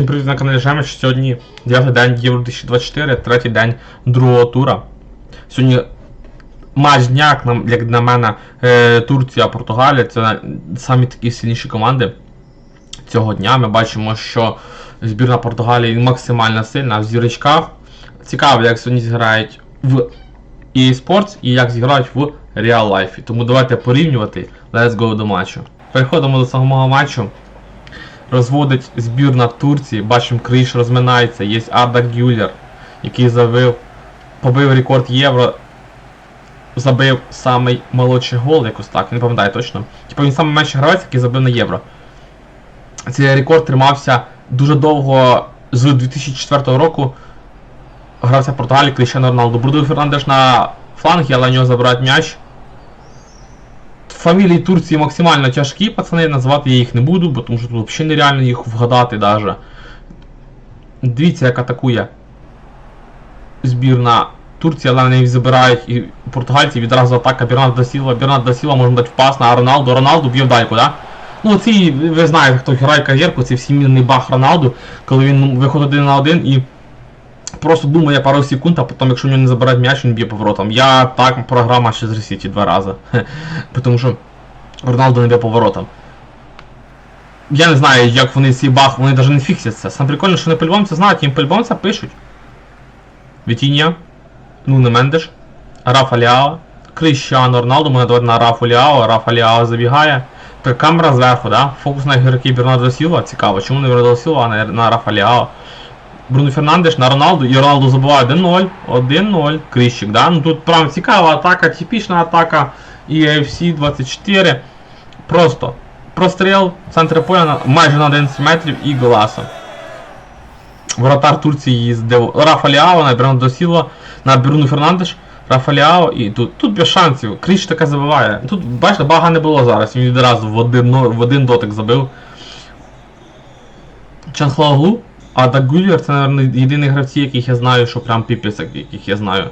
Всім Привіт на каналі Жемич. Сьогодні 9 день Євро 2024, третій день другого тура. Сьогодні матч дня, як на, мене, е, Турція, Португалія це самі такі сильніші команди цього дня. Ми бачимо, що збірна Португалії максимально сильна в зірочках. Цікаво, як сьогодні зіграють в EA Sports і як зіграють в Real Life. Тому давайте порівнювати. Let's go до матчу. Переходимо до самого матчу розводить збірна Турції. Бачимо, Криш розминається. Є Арда Гюллер, який забив, побив рекорд Євро. Забив самий молодший гол, якось так, не пам'ятаю точно. Типу він самий менший гравець, який забив на євро. Цей рекорд тримався дуже довго з 2004 року. Гравця Португалії Кріщано Роналду. Бруду Фернандеш на флангі, але у нього забирають м'яч. Фамілії Турції максимально тяжкі, пацани, назвати я їх не буду, бо тому що тут взагалі нереально їх вгадати даже. Дивіться, як атакує збірна Турції, але вони забирають і португальці відразу атака Бернард Дасіла. Бернард Дасіла можна дати в пас на Роналду. Роналду б'є в дальку, да? Ну ці, ви знаєте, хто грає кар'єрку, це всімірний бах Роналду, коли він виходить один на один і просто думає пару секунд, а потім, якщо в нього не забирають м'яч, він б'є поворотом. Я так програв матч з Ресіті два рази. Тому що Роналду не б'є поворотом. Я не знаю, як вони ці бах, вони навіть не фіксяться. Сам прикольно, що не по-любому це знають, їм по-любому це пишуть. Вітіння, Нуне Мендеш, Рафа Ліао, Кріщано Роналду, мене давати на Рафу Ліао, Рафа Ліао забігає. Так, камера зверху, да? Фокус на ігроки Бернардо Сілва, цікаво, чому не Бернардо Сілва, а не на Рафа Ліао. Бруно Фернандеш на Роналду, і Роналду забуває 1-0, 1-0, Кріщик, да? Ну тут прям цікава атака, типічна атака EFC 24. Просто простріл, центр поля майже на 11 метрів і голаса. Воротар Турції їздив Рафа Ліао на Бернардо Сілва, на Бруно Фернандеш, Рафа Ліао і тут, тут без шансів. Кріч таке забиває. Тут, бачите, бага не було зараз. Він відразу в один, в один дотик забив. Чанхлаглу, а Дагулєр це, мабуть, єдині гравці, яких я знаю, що прям піпець, яких я знаю.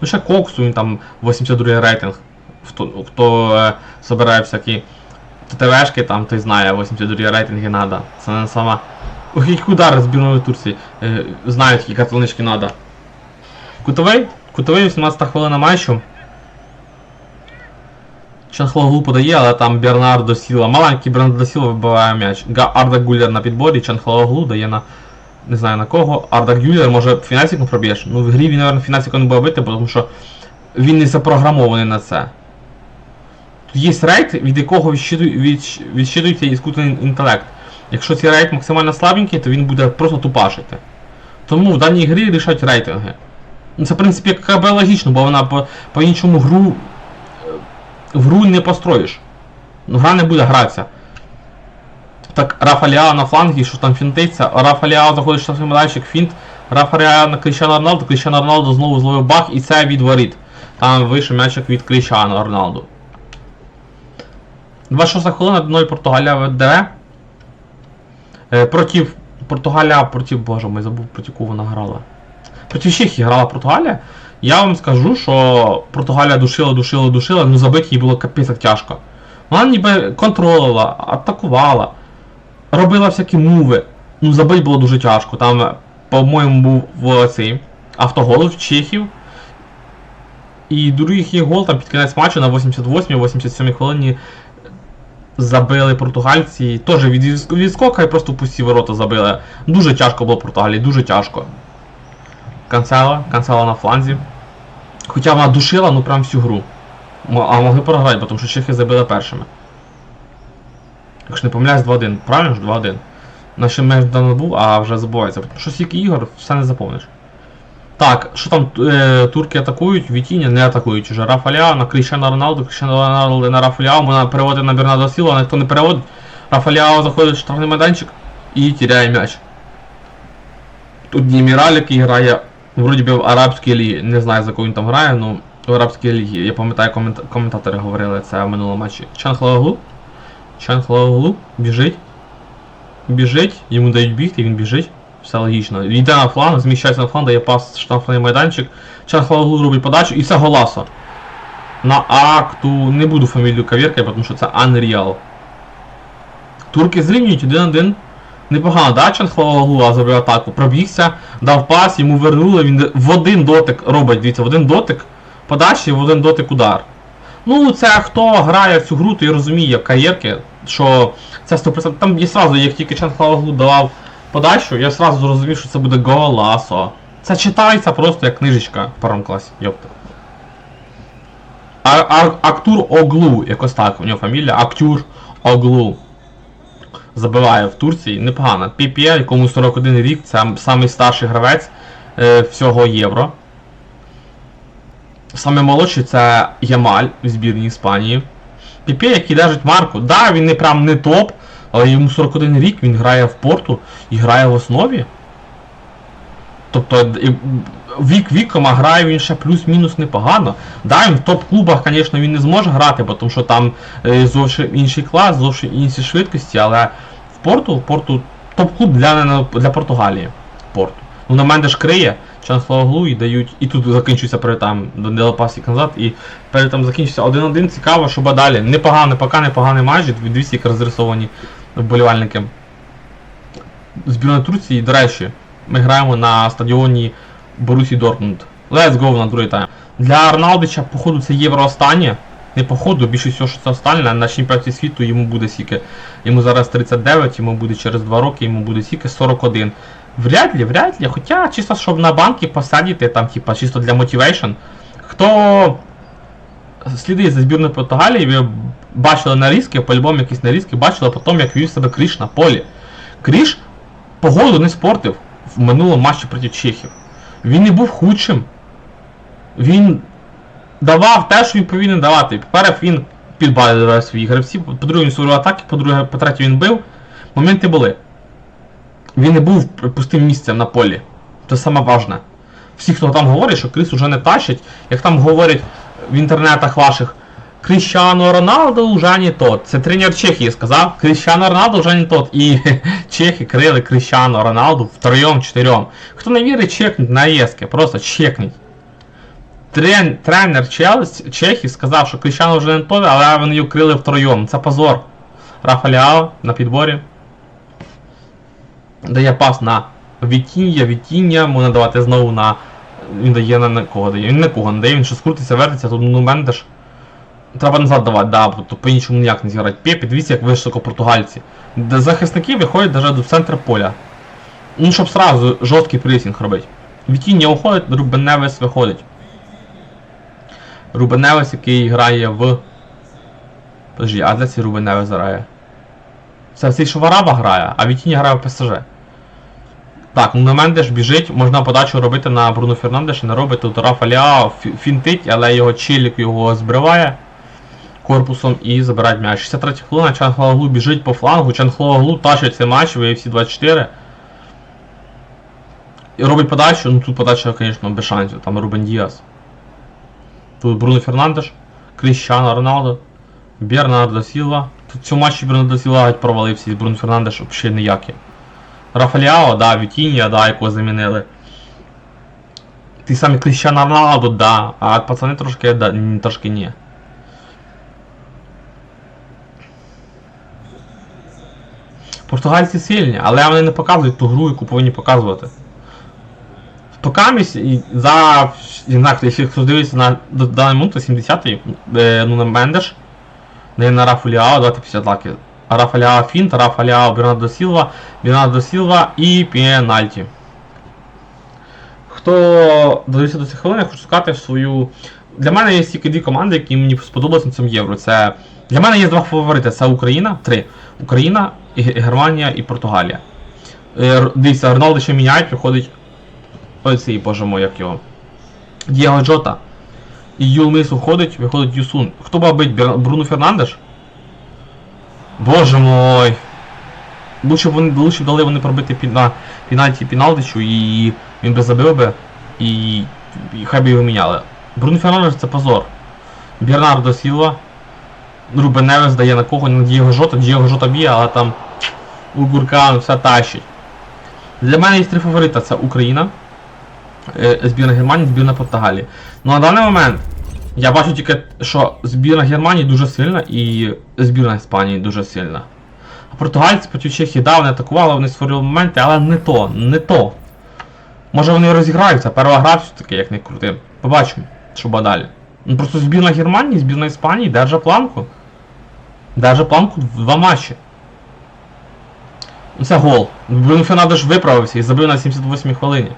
Ну ще Коксу, він там 82 рейтинг. Хто, хто е, собирає всякі ТТВшки, там той знає, 82 рейтинги надо. Це не сама. Ох, який удар збірної Турції. Е, знають, які катлонички надо. Кутовий? Кутовий 18 хвилина матчу. Чанхлаглу подає, але там Бернардо Сіла. Маленький Бернардо Сіла вибиває м'яч. Арда Гуллер на підборі, Чанхлаглу дає на. Не знаю на кого. Арда Гюллер може фінансиком проб'єш. Ну в грі він, мабуть, фінансиком не буде бити, тому що він не запрограмований на це. Тут є рейд, від якого відщитується іскусний інтелект. Якщо цей рейд максимально слабенький, то він буде просто тупашити. Тому в даній грі рішать рейтинги. Ну, Це, в принципі, КБ логічно, бо вона по, по іншому гру е, в гру не построїш. Ну, гра не буде гратися. Так, Рафа Ліао на флангі, що там фінтиться, Рафа Ліао заходить штрафний майданчик, фінт, Рафа Ліао на Кріщано Роналду, Кріщано Роналду знову зловив бах, і це від воріт. Там вийшов м'ячик від Кріщано Роналду. 26 хвилина 1 Португалія веде. Е, проти Португалія, проти, боже мой, забув проти кого вона грала. Проти Чехії грала Португалія. Я вам скажу, що Португалія душила, душила, душила, ну забити їй було капець тяжко. Вона ніби контролила, атакувала, робила всякі муви. Ну забити було дуже тяжко. Там, по-моєму, був цей автогол Чехів. І другий гол там під кінець матчу на 88-87 хвилині забили португальці. Теж від відск- відскока і просто в пусті ворота забили. Дуже тяжко було Португалії, дуже тяжко. Канцела, канцела на фланзі. Хоча вона душила, ну прям всю гру. А могли програти, тому що чехи забили першими. Якщо не помиляюсь, 2-1. Правильно ж 2-1. Наш меч давно був, а вже забувається. Щось стільки ігор, все не заповниш. Так, що там е, турки атакують, Вітіння не атакують уже. Рафа на Кріщано Роналду, Кріщано Роналду на Рафа вона переводить на Бернардо Сіло, а ніхто не переводить. Рафа Ляо заходить в штрафний майданчик і тіряє м'яч. Тут Діміраль, який грає вроді би в арабській лігі. Не знаю за кого він там грає, ну в арабській лігі. Я пам'ятаю, комент... коментатори говорили це в минулому матчі. Чан Хлаглу. Чан Хлаглу біжить. Біжить, йому дають бігти, він біжить. Все логічно. Йде на фланг, зміщається на фланг, дає пас штрафний майданчик. Чан Хлаглу робить подачу і це голаса. На акту. Не буду фамілію кавіркати, тому що це Unreal. Турки зрівнюють 1-1. Непогано, да, Чанхлова зробив атаку, пробігся, дав пас, йому вернули, він в один дотик робить, дивіться, в один дотик подачі, в один дотик удар. Ну, це хто грає в цю гру, той розуміє в каєрки, що це 100%. Там я сразу, як тільки Чан Хлагу давав подачу, я сразу зрозумів, що це буде голасо. Це читається просто як книжечка в першому класі, йопта. А, а, Актур Оглу, якось так, у нього фамілія, Актюр Оглу. Забиває в Турції, непогано. Піпє, якому 41 рік, це самий старший гравець е, всього євро. Саме молодший це Ямаль в збірній Іспанії. Піпе, який держить марку. Да, він не прям не топ, але йому 41 рік, він грає в порту і грає в основі. Тобто вік віком, а грає він ще плюс-мінус непогано. Да, він в топ-клубах, звісно, він не зможе грати, тому що там е, зовсім інший клас, зовсім інші швидкості, але в порту, в порту топ-клуб для, для Португалії. Порту. Ну на мене ж криє, Чанслоглу і дають. І тут закінчується перед там до Делапасік назад, і перед там закінчується 1-1. Цікаво, що далі. Непогано, поки непоганий матч, дивіться, як розрисовані вболівальники. Збірної Турції, до речі, ми граємо на стадіоні Борусі Дортмунд. Let's go на другий тайм. Для Роналдича, походу, це євро останнє. Не походу, більше всього, що це останнє. На чемпіонаті світу йому буде сіки. Йому зараз 39, йому буде через 2 роки, йому буде сіки 41. Вряд ли, вряд ли. Хоча чисто, щоб на банки посадити, там, типа, чисто для мотивейшн. Хто слідить за збірною Португалії, ви бачили нарізки, по-любому якісь нарізки, бачили потім, як вів себе Кріш на полі. Кріш погоду не спортив в минулому матчі проти Чехів. Він не був худшим. Він давав те, що він повинен давати. По-перше, він підбадривав своїх гравців, по-друге, він створював атаки, по-друге, по-третє, він бив. Моменти були. Він не був пустим місцем на полі. Це саме важне. Всі, хто там говорить, що Крис уже не тащить, як там говорять в інтернетах ваших, Кріщано Роналдо вже не тот. Це тренер Чехії сказав, Кріщано Роналдо вже не тот. І чехи крили Кріщано Роналду втроєм чотирьом. Хто не вірить, чекніть на єски, просто чекніть. Трен, тренер Чехії сказав, що Кріщано вже не тот, але вони його крили втроєм. Це позор. Рафаліао на підборі. Дає пас на Вітіння, Вітіння, можна давати знову на. Він дає на, на кого дає. Він нікого не дає, він щось крутиться, вертиться, тут ну Мендеш. Треба назад давати, да, то по-іншому ніяк не зіграти. Пепі, дивіться, як високо португальці. Де захисники виходять навіть до центру поля. Ну, щоб сразу жорсткий пресінг робити. Вітіння уходить, Рубен Невес виходить. Рубен Невес, який грає в. Подожди, а де цей Рубен Невес грає? Це цей що в грає, а Вітіння грає в ПСЖ. Так, ну Мендеш біжить, можна подачу робити на Бруно Фернандеш, не робить тут Рафа фінтить, але його чилік його збриває корпусом і забирає м'яч. 63 хвилина, Чан Хлаглу біжить по флангу, Чан Хлаглу тащить цей матч в UFC 24. І робить подачу, ну тут подача, звісно, без шансів, там Рубен Діас. Тут Бруно Фернандеш, Кріщано Роналдо, Бернардо Сілва. Тут в цьому матчі Бернардо Сілва провалився, і Бруно Фернандеш взагалі ніякий. Рафаліао, да, Вітіння, да, якого замінили. Ті самі Кріщано Роналдо, да, а пацани трошки, да, трошки ні. Португальці сильні, але вони не показують ту гру, яку повинні показувати. Покамість і за. Якщо хтось дивиться на даний момент, то 70-й, е, ну на Мендеш, не на Рафу Ліао, давайте після атаки. Рафа Ліао фінт, Рафа Ліао Бернардо Сілва, Бернардо Сілва і пенальті. Хто додивився до цих хвилин, я хочу сказати свою. Для мене є тільки дві команди, які мені сподобалися на цьому євро. Це. Для мене є два фаворити: це Україна, три. Україна, Германія і Португалія. Е, Дивіться, Роналду ще міняють, приходить. Ой, цей, боже мой, як його. Дієго Джота. І Юл Мис уходить, виходить Юсун. Хто буде бить Бруно Фернандеш? Боже мой. Лучше б вони лучше б дали вони пробити пі- на пенальті Піналдичу і він би забив би і, і хай би його міняли. Бруно Фернандеш це позор. Бернардо Сілва. Рубен Невес дає на кого, на Дієго Жота, Дієго Жота б'є, але там у Гуркан все тащить. Для мене є три фаворита це Україна, е, збірна Германії, збірна Португалії. Ну на даний момент я бачу тільки, що збірна Германії дуже сильна і збірна Іспанії дуже сильна. А Португальці проти Чехії, да, вони атакували, вони створили моменти, але не то, не то. Може вони розіграються, перша гра все-таки, як не крути. Побачимо, що далі. Ну просто збірна Германії, збірна Іспанії держа планку. Держа планку в два матчі. Ну, Це гол. Бруно Фернандеш виправився і забив на 78 хвилині.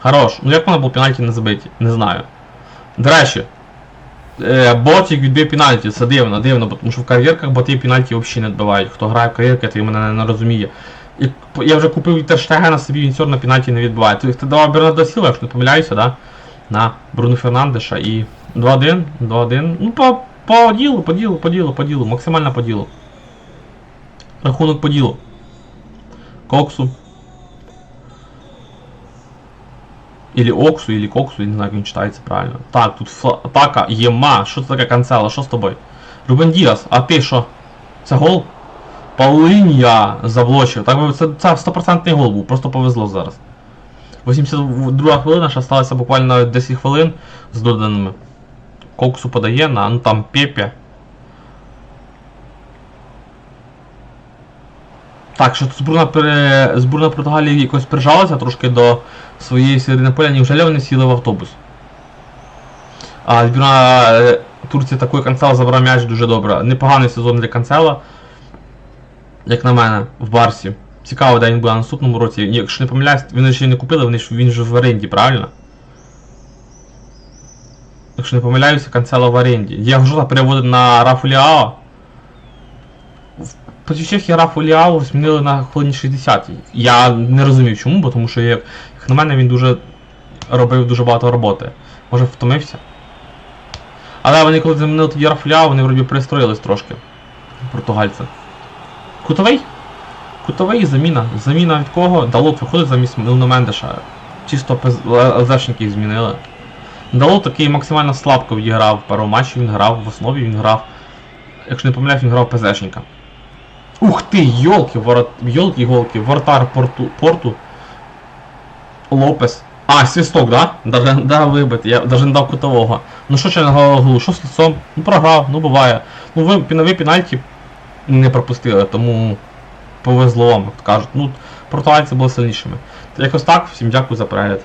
Хорош. Ну як вона був пенальті не забиті? Не знаю. До речі, е, ботик відбив пенальті, це дивно, дивно, бо тому що в кар'єрках боти пенальті взагалі не відбивають. Хто грає в кар'єрки, той мене не, розуміє. І я вже купив і Терштегена собі, він все одно пенальті не відбиває. Тобто ти давав Бернардо Сіла, якщо не помиляюся, да? на Бруно Фернандеша і 2-1, 2-1. Ну, по, по ділу, по ділу, по ділу, по ділу, максимально по ділу. Рахунок по ділу. Коксу. Или Оксу, или Коксу, я не знаю, як він читається правильно. Так, тут фла- атака, Єма, що це таке канцела, що з тобою? Рубен Діас, а ти що? Це гол? Паулінія заблочив. Так би це, це 100% гол був, просто повезло зараз. 82 хвилина, ще сталося буквально 10 хвилин з доданими. Коксу подає на, ну там Пепе. Так, що зборна, пере... Португалії якось прижалася трошки до своєї середини поля, неужели вони сіли в автобус? А збірна е, Турції такий канцел забрав м'яч дуже добре. Непоганий сезон для канцела, як на мене, в Барсі. Цікаво, де він буде на наступному році. Якщо не помиляюсь, вони ще й не купили, вони ж, він же в оренді, правильно? Якщо не помиляюся, канцела в оренді. Є жота переводить на Рафу Ліао. Проти Чехії Рафу Ліао змінили на хвилині 60 Я не розумів чому, бо тому що як, на мене він дуже робив дуже багато роботи. Може втомився. Але вони коли замінили тоді Рафу Ліао, вони вроді перестроїлись трошки. Португальці. Кутовий? Кутовий заміна. Заміна від кого? Далот виходить замість Милно Мендеша. Чисто ЛЗшники їх змінили. Далот такий максимально слабко відіграв в першому матчі, він грав в основі, він грав. Якщо не помиляюсь, він грав ПЗшника. Ух ти, йолки, ворот, йолки-голки, вратар порту, порту. Лопес. А, свисток, да? Даже, да, вибити, я даже не дав кутового. Ну що ще на голову, що з лицом? Ну програв, ну буває. Ну ви, пі- ви пенальті не пропустили, тому повезло вам, кажуть. Ну, португальці були сильнішими. Якось так, всім дякую за перегляд.